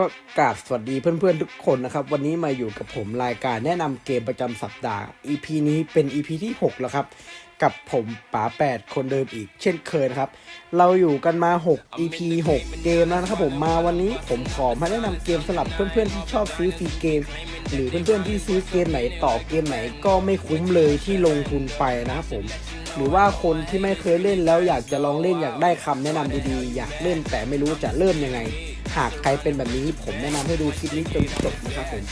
ก็กราบสวัสดีเพื่อนๆทุกคนนะครับ วันนี้มาอยู่กับผมรายการแนะนำเกมประจำสัปดาห์ EP นี้เป็น EP ที่ 6 แล้วครับ กับผมป๋า8 คนเดิมอีกเช่นเคยครับ เราอยู่กันมา 6 EP 6 เกมแล้วนะครับผมมาวันนี้ผมขอมาแนะนำเกมสำหรับเพื่อนๆที่ชอบซื้อฟรีเกม หรือเพื่อนๆที่ซื้อเกมไหนต่อเกมไหนก็ไม่คุ้มเลยที่ลงทุนไปนะครับผมหรือว่าคนที่ไม่เคยเล่นแล้วอยากจะลองเล่นอยากได้คำแนะนำดีๆ อยากเล่นแต่ไม่รู้จะเริ่มยังไง หากใครเป็นแบบนี้ผมแนะนำให้ดูคลิปนี้จนจบนะครับผม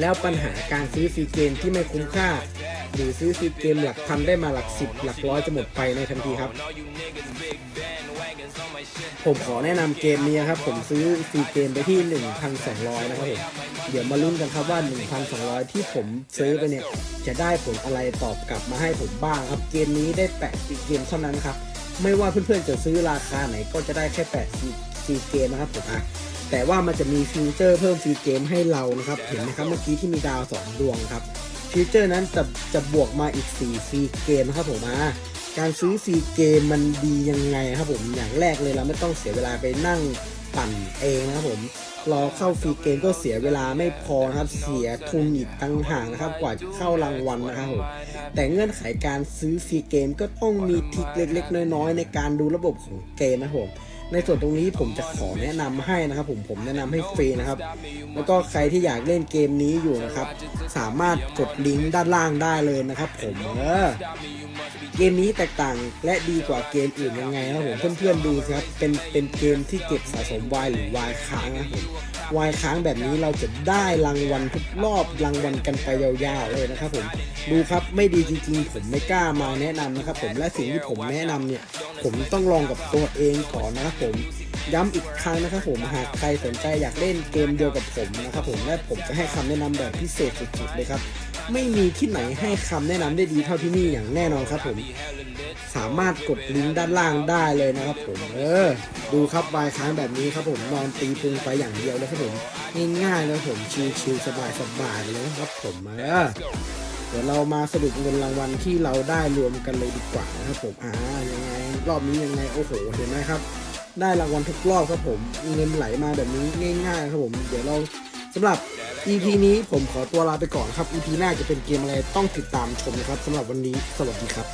แล้วปัญหาการซื้อฟรีเกมที่ไม่คุ้มค่า หรือซื้อฟรีเกมหลักพันได้มาหลักสิบหลักร้อยจะหมดไปในทันทีครับ ผมขอแนะนำเกมนี้ครับ ผมซื้อฟรีเกมไปที่ 1,200 นะครับผมเดี๋ยวมาลุ้นกันครับว่า 1,200 ที่ผมซื้อไปเนี่ย จะได้ผลอะไรตอบกลับมาให้ผมบ้างครับเกมนี้ได้แปะฟรีเกมเท่านั้นครับไม่ว่าเพื่อนๆจะซื้อราคาไหนก็จะได้แค่แปะฟ รีเกมนะครับผมอะแต่ว่ามันจะมีฟิวเจอร์เพิ่มฟรีเกมให้เรานะครับเห็นไหมครับเมื่อกี้ที่มีดาวสองดวงครับฟีเจอร์นั้นจะจะบวกมาอีก4ฟรีเกมนะครับผมมาการซื้อฟรีเกมมันดียังไงครับผมอย่างแรกเลยเราไม่ต้องเสียเวลาไปนั่งปั่นเองนะครับผมรอเข้าฟรีเกมก็เสียเวลาไม่พอนะครับ เสียทุนอีกตั้งห่างนะครับ กว่าจะเข้ารางวัลนะครับผมแต่เงื่อนไขการซื้อฟรีเกมก็ต้องมีทริคเล็กๆ น้อยๆ ในการดูระบบของเกมนะครับผม ในส่วนตรงนี้ผมจะขอแนะนำให้นะครับ ผมผมแนะนำให้ฟรีนะครับ แล้วก็ใครที่อยากเล่นเกมนี้อยู่นะครับ สามารถกดลิงก์ด้านล่างได้เลยนะครับ ผมเออเกมนี้แตกต่างและดีกว่าเกมอื่นยังไงนะครับผมเพื่อนๆดูสิครับเป็นเป็นเกมที่เก็บสะสมวายหรือวายค้างนะผมวายค้างแบบนี้เราจะได้รางวัลทุกรอบรางวัลกันไปยาวๆเลยนะครับผมดูครับไม่ดีจริงๆ ผมไม่กล้ามาแนะนำนะครับ ผมและสิ่งที่ผมแนะนำเนี่ย ผมต้องลองกับตัวเองก่อนนะครับผมย้ำอีกครั้งนะครับผมหากใครสนใจอยากเล่นเกมเดียวกับผมนะครับผมและผมจะให้คำแนะนำแบบพิเศษสุดๆเลยครับ ไม่มีที่ไหนให้คำแนะนำได้ดีเท่าที่นี่อย่างแน่นอนครับผมสามารถกดลิงก์ด้านล่างได้เลยนะครับผมเออดูครับวายค้างแบบนี้ครับผมนอนตีพุงไปอย่างเดียวเลยครับผมง่ายๆนะครับผมชิลๆสบายๆเลยนะครับผมเออเดี๋ยวเรามาสรุปเงินรางวัลที่เราได้รวมกันเลยดีกว่านะครับผมอ่ายังไง รอบนี้ยังไงโอ้โหเห็นไหมครับ ได้รางวัลทุกรอบครับผมเงินไหลมาแบบนี้ง่ายๆครับผม เดี๋ยวเราสำหรับ EP นี้ผมขอตัวลาไปก่อนครับ EP หน้าจะเป็นเกมอะไรต้องติดตามชมนะครับสำหรับวันนี้สวัสดีครับ